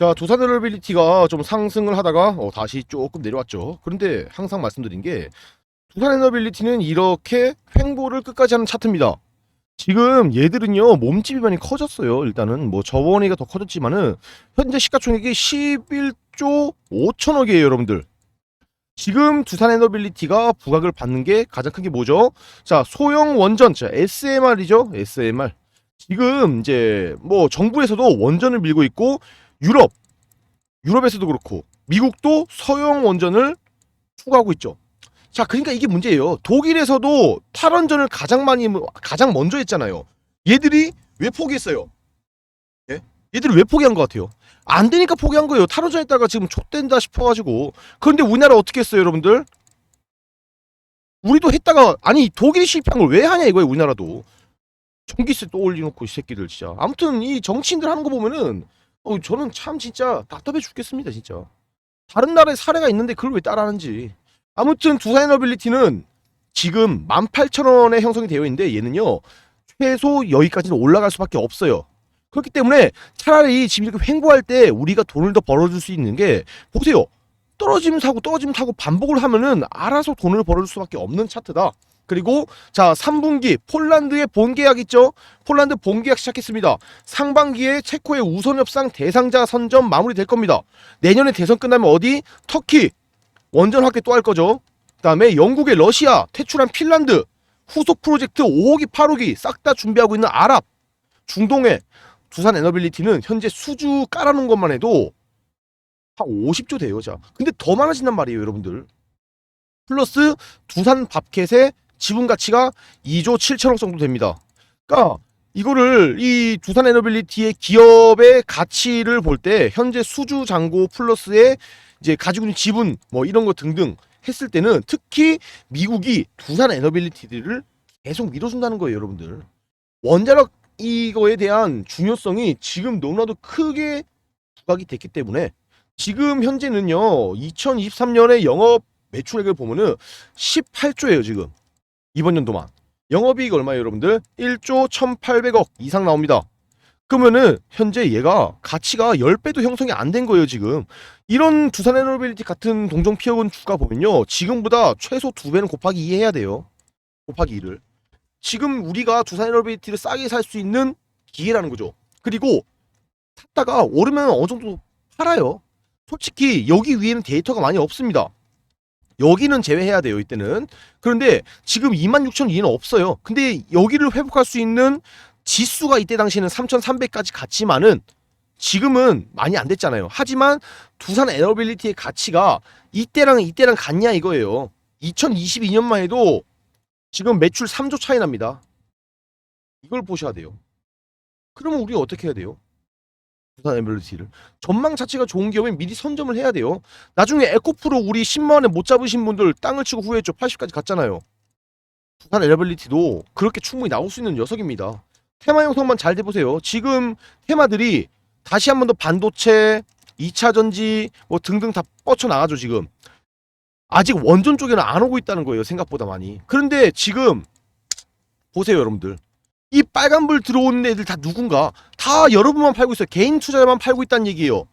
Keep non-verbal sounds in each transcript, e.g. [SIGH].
자, 두산 에너빌리티가 좀 상승을 하다가 어, 다시 조금 내려왔죠. 그런데 항상 말씀드린 게 두산 에너빌리티는 이렇게 횡보를 끝까지 하는 차트입니다. 지금 얘들은요 몸집이 많이 커졌어요. 일단은 뭐 저번에가 더 커졌지만은 현재 시가총액이 11조 5천억이에요, 여러분들. 지금 두산 에너빌리티가 부각을 받는 게 가장 큰 게 뭐죠? 자, 소형 원전, 자, SMR이죠, SMR. 지금 이제 뭐 정부에서도 원전을 밀고 있고 유럽, 유럽에서도 그렇고 미국도 서형 원전을 추구하고 있죠. 자, 그러니까 이게 문제예요. 독일에서도 탈원전을 가장 많이 가장 먼저 했잖아요. 얘들이 왜 포기했어요? 예? 얘들이 왜 포기한 것 같아요? 안 되니까 포기한 거예요. 탈원전 했다가 지금 촉된다 싶어가지고. 그런데 우리나라 어떻게 했어요, 여러분들? 우리도 했다가 아니 독일이 실패한 걸 왜 하냐 이거예요, 우리나라도. 전기세 또 올려놓고 이 새끼들 진짜. 아무튼 이 정치인들 하는 거 보면은 어, 저는 참 진짜 답답해 죽겠습니다, 진짜. 다른 나라에 사례가 있는데 그걸 왜 따라하는지. 아무튼 두산 에너빌리티는 지금 18,000원에 형성이 되어 있는데 얘는요 최소 여기까지는 올라갈 수밖에 없어요. 그렇기 때문에 차라리 지금 이렇게 횡보할 때 우리가 돈을 더 벌어줄 수 있는 게 보세요. 떨어지면 사고 떨어지면 사고 반복을 하면은 알아서 돈을 벌어줄 수밖에 없는 차트다. 그리고 자 3분기 폴란드의 본계약 있죠? 폴란드 본계약 시작했습니다. 상반기에 체코의 우선 협상 대상자 선점 마무리될 겁니다. 내년에 대선 끝나면 어디? 터키 원전 확대 또 할 거죠. 그다음에 영국의 러시아, 퇴출한 핀란드, 후속 프로젝트 5호기, 8호기 싹 다 준비하고 있는 아랍, 중동의 두산 에너빌리티는 현재 수주 깔아놓은 것만 해도 한 50조 돼요. 자, 근데 더 많아진단 말이에요, 여러분들. 플러스 두산 밥켓의 지분 가치가 2조 7천억 정도 됩니다. 그러니까 이거를 이 두산 에너빌리티의 기업의 가치를 볼 때 현재 수주 잔고 플러스에 이제 가지고 있는 지분 뭐 이런 거 등등 했을 때는 특히 미국이 두산 에너빌리티들을 계속 밀어준다는 거예요, 여러분들. 원자력 이거에 대한 중요성이 지금 너무나도 크게 부각이 됐기 때문에 지금 현재는요 2023년에 영업 매출액을 보면은 18조예요 지금 이번 연도만. 영업이익 얼마예요 여러분들? 1조 1800억 이상 나옵니다. 그러면은 현재 얘가 가치가 10배도 형성이 안 된 거예요 지금. 이런 두산 에너빌리티 같은 동종 피어군 주가 보면요 지금보다 최소 2배는 곱하기 2 해야 돼요. 곱하기 2를. 지금 우리가 두산 에너빌리티를 싸게 살 수 있는 기회라는 거죠. 그리고 샀다가 오르면 어느 정도 팔아요. 솔직히 여기 위에는 데이터가 많이 없습니다 여기는 제외해야 돼요 이때는 그런데 지금 26,000 위에는 없어요 근데 여기를 회복할 수 있는 지수가 이때 당시에는 3,300까지 갔지만은 지금은 많이 안 됐잖아요. 하지만 두산 에너빌리티의 가치가 이때랑 이때랑 같냐 이거예요. 2022년만 해도 지금 매출 3조 차이 납니다. 이걸 보셔야 돼요. 그러면 우리 어떻게 해야 돼요? 두산 에너빌리티를 전망 자체가 좋은 기업에 미리 선점을 해야 돼요. 나중에 에코프로 우리 10만 원에 못 잡으신 분들 땅을 치고 후회했죠. 80까지 갔잖아요. 두산 에너빌리티도 그렇게 충분히 나올 수 있는 녀석입니다. 테마 형성만 잘 돼보세요. 지금 테마들이 다시 한 번 더 반도체, 2차 전지 뭐 등등 다 뻗쳐 나가죠 지금. 아직 원전 쪽에는 안 오고 있다는 거예요 생각보다 많이. 그런데 지금 보세요 여러분들. 이 빨간불 들어오는 애들 다 누군가 다 여러분만 팔고 있어요. 개인 투자자만 팔고 있다는 얘기예요.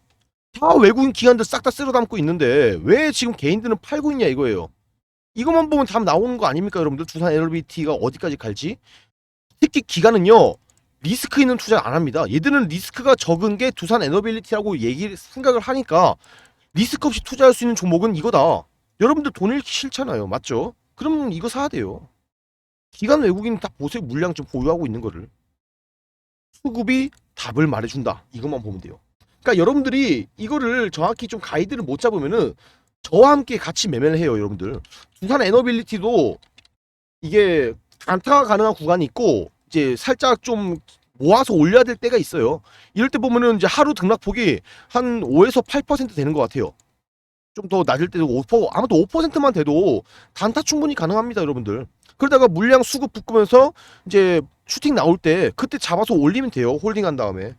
다 외국인 기관들 싹 다 쓸어 담고 있는데 왜 지금 개인들은 팔고 있냐 이거예요. 이것만 보면 답 나오는 거 아닙니까 여러분들? 두산 LBT가 어디까지 갈지? 특히 기간은요 리스크 있는 투자 안 합니다. 얘들은 리스크가 적은 게 두산 에너빌리티라고 얘기 생각을 하니까 리스크 없이 투자할 수 있는 종목은 이거다. 여러분들 돈 잃기 싫잖아요, 맞죠? 그럼 이거 사야 돼요. 기간 외국인 딱 보세요 물량 좀 보유하고 있는 거를 수급이 답을 말해준다. 이것만 보면 돼요. 그러니까 여러분들이 이거를 정확히 좀 가이드를 못 잡으면은 저와 함께 같이 매매를 해요, 여러분들. 두산 에너빌리티도 이게 단타가 가능한 구간이 있고 이제 살짝 좀 모아서 올려야 될 때가 있어요. 이럴 때 보면은 이제 하루 등락폭이 한 5에서 8% 되는 것 같아요. 좀 더 낮을 때도 5%, 아무튼 5%만 돼도 단타 충분히 가능합니다, 여러분들. 그러다가 물량 수급 붙으면서 이제 슈팅 나올 때 그때 잡아서 올리면 돼요. 홀딩한 다음에.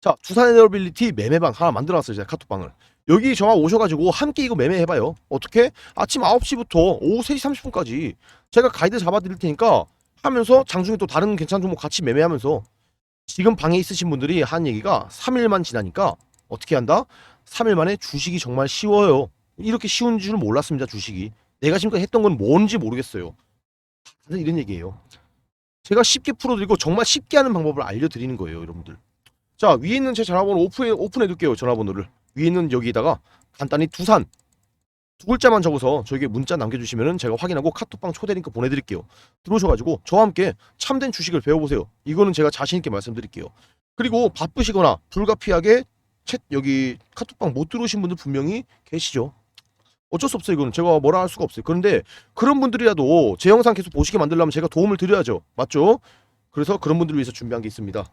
자, 두산 에너빌리티 매매방 하나 만들어놨어요, 제가 카톡방을. 여기 저와 오셔가지고 함께 이거 매매해봐요. 어떻게? 아침 9시부터 오후 3시 30분까지 제가 가이드 잡아드릴 테니까 하면서 장중에 또 다른 괜찮은 종목 같이 매매하면서 지금 방에 있으신 분들이 한 얘기가 3일만 지나니까 어떻게 한다? 3일 만에 주식이 정말 쉬워요. 이렇게 쉬운 줄 몰랐습니다, 주식이. 내가 지금까지 했던 건 뭔지 모르겠어요. 다들 이런 얘기예요. 제가 쉽게 풀어드리고 정말 쉽게 하는 방법을 알려드리는 거예요, 여러분들. 자, 위에 있는 제 전화번호 오픈해, 오픈해둘게요, 전화번호를. 위에 있는 여기다가 간단히 두산 두 글자만 적어서 저에게 문자 남겨주시면은 제가 확인하고 카톡방 초대 링크 보내드릴게요. 들어오셔가지고 저와 함께 참된 주식을 배워보세요. 이거는 제가 자신 있게 말씀드릴게요. 그리고 바쁘시거나 불가피하게 챗 여기 카톡방 못 들어오신 분들 분명히 계시죠. 어쩔 수 없어요. 이거는 제가 뭐라 할 수가 없어요. 그런데 그런 분들이라도 제 영상 계속 보시게 만들려면 제가 도움을 드려야죠. 맞죠? 그래서 그런 분들을 위해서 준비한 게 있습니다.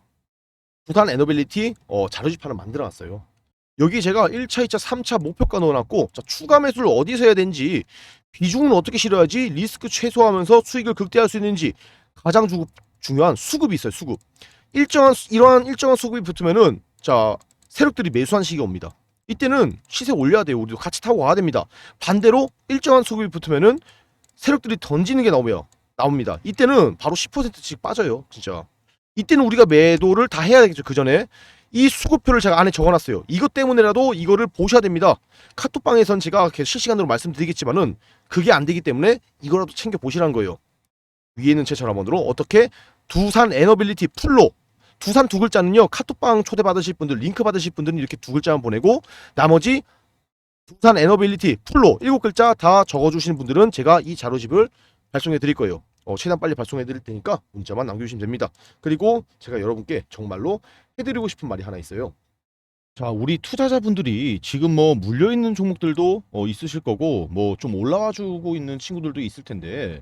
부산 에너빌리티 어, 자료집판을 만들어놨어요. 여기 제가 1차, 2차, 3차 목표가 넣어놨고 자, 추가 매수를 어디서 해야 되는지 비중은 어떻게 실어야지 리스크 최소화하면서 수익을 극대화할 수 있는지 가장 주, 중요한 수급이 있어요. 수급. 일정한 수- 이러한 일정한 수급이 붙으면은 자 세력들이 매수한 시기가 옵니다. 이때는 시세 올려야 돼요. 우리도 같이 타고 가야 됩니다. 반대로 일정한 수급이 붙으면은 세력들이 던지는 게 나오며 나옵니다. 이때는 바로 10%씩 빠져요. 진짜. 이때는 우리가 매도를 다 해야 되겠죠. 그 전에 이 수급표를 제가 안에 적어놨어요. 이것 때문에라도 이거를 보셔야 됩니다. 카톡방에선 제가 계속 실시간으로 말씀드리겠지만은 그게 안 되기 때문에 이거라도 챙겨 보시라는 거예요. 위에는 제 전화번호로 어떻게 두산 에너빌리티 풀로 두산 두 글자는요 카톡방 초대 받으실 분들 링크 받으실 분들은 이렇게 두 글자만 보내고 나머지 두산 에너빌리티 풀로 일곱 글자 다 적어주시는 분들은 제가 이 자료집을 발송해 드릴 거예요. 어, 최대한 빨리 발송해 드릴 테니까 문자만 남겨주시면 됩니다. 그리고 제가 여러분께 정말로 해드리고 싶은 말이 하나 있어요. 자, 우리 투자자분들이 지금 뭐 물려 있는 종목들도 어, 있으실 거고 뭐 좀 올라와 주고 있는 친구들도 있을 텐데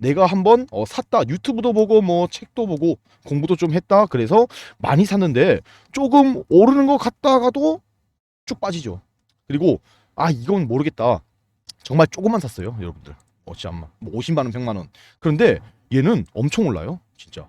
내가 한번 어, 샀다 유튜브도 보고 뭐 책도 보고 공부도 좀 했다 그래서 많이 샀는데 조금 오르는 것 같다가도 쭉 빠지죠. 그리고 아 이건 모르겠다. 정말 조금만 샀어요, 여러분들. 어, 잠만. 뭐 50만 원, 100만 원. 그런데 얘는 엄청 올라요, 진짜.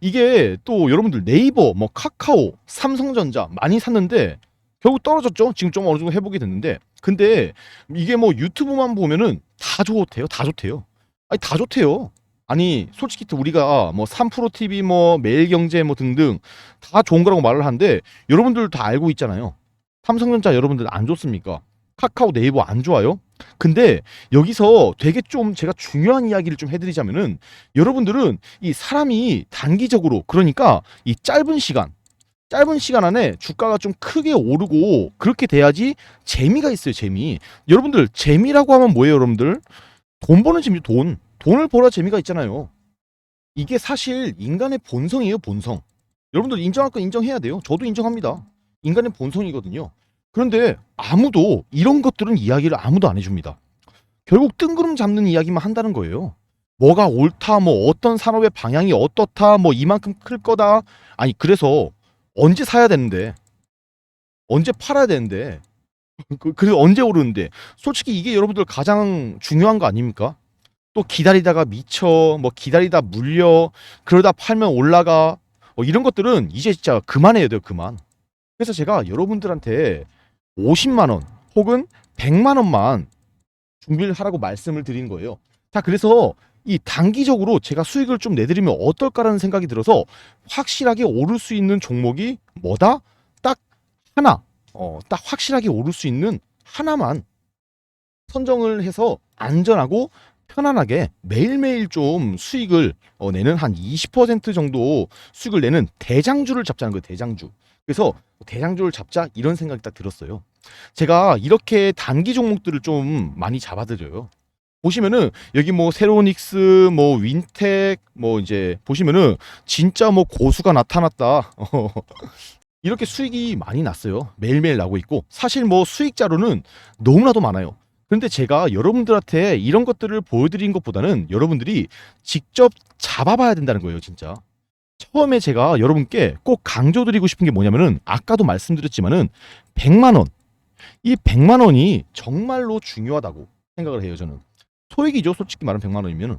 이게 또 여러분들 네이버, 뭐 카카오, 삼성전자 많이 샀는데 결국 떨어졌죠. 지금 좀 어느 정도 회복이 됐는데 근데 이게 뭐 유튜브만 보면은 다 좋대요, 다 좋대요. 아니 다 좋대요. 아니 솔직히 또 우리가 뭐 3프로 TV 뭐 매일경제 뭐 등등 다 좋은 거라고 말을 하는데 여러분들 다 알고 있잖아요. 삼성전자 여러분들 안 좋습니까? 카카오 네이버 안 좋아요? 근데 여기서 되게 좀 제가 중요한 이야기를 좀 해드리자면은 여러분들은 이 사람이 단기적으로 그러니까 이 짧은 시간 짧은 시간 안에 주가가 좀 크게 오르고 그렇게 돼야지 재미가 있어요 재미 여러분들 재미라고 하면 뭐예요 여러분들 돈 버는 재미 돈. 돈을 벌어야 재미가 있잖아요. 이게 사실 인간의 본성이에요 본성. 여러분들 인정할 건 인정해야 돼요. 저도 인정합니다. 인간의 본성이거든요. 그런데 아무도 이런 것들은 이야기를 아무도 안 해줍니다. 결국 뜬구름 잡는 이야기만 한다는 거예요. 뭐가 옳다, 뭐 어떤 산업의 방향이 어떻다, 뭐 이만큼 클 거다. 아니 그래서 언제 사야 되는데, 언제 팔아야 되는데, 그- 그래서 언제 오르는데, 솔직히 이게 여러분들 가장 중요한 거 아닙니까? 또 기다리다가 미쳐, 뭐 기다리다 물려, 그러다 팔면 올라가, 뭐 이런 것들은 이제 진짜 그만해야 돼요, 그만. 그래서 제가 여러분들한테 50만 원 혹은 100만 원만 준비를 하라고 말씀을 드린 거예요. 자, 그래서 이 단기적으로 제가 수익을 좀 내드리면 어떨까라는 생각이 들어서 확실하게 오를 수 있는 종목이 뭐다? 딱 하나. 어, 딱 확실하게 오를 수 있는 하나만 선정을 해서 안전하고 편안하게 매일매일 좀 수익을 어, 내는 한 20% 정도 수익을 내는 대장주를 잡자는 거예요. 대장주. 그래서 대장주를 잡자 이런 생각이 딱 들었어요. 제가 이렇게 단기 종목들을 좀 많이 잡아드려요. 보시면은 여기 뭐 세로닉스, 뭐 윈텍, 뭐 이제 보시면은 진짜 뭐 고수가 나타났다. [LAUGHS] 이렇게 수익이 많이 났어요. 매일매일 나고 있고 사실 뭐 수익자로는 너무나도 많아요. 그런데 제가 여러분들한테 이런 것들을 보여드린 것보다는 여러분들이 직접 잡아봐야 된다는 거예요, 진짜. 처음에 제가 여러분께 꼭 강조드리고 싶은 게 뭐냐면은 아까도 말씀드렸지만은 100만 원. 이 100만 원이 정말로 중요하다고 생각을 해요, 저는. 소액이죠, 솔직히 말하면 100만 원이면은.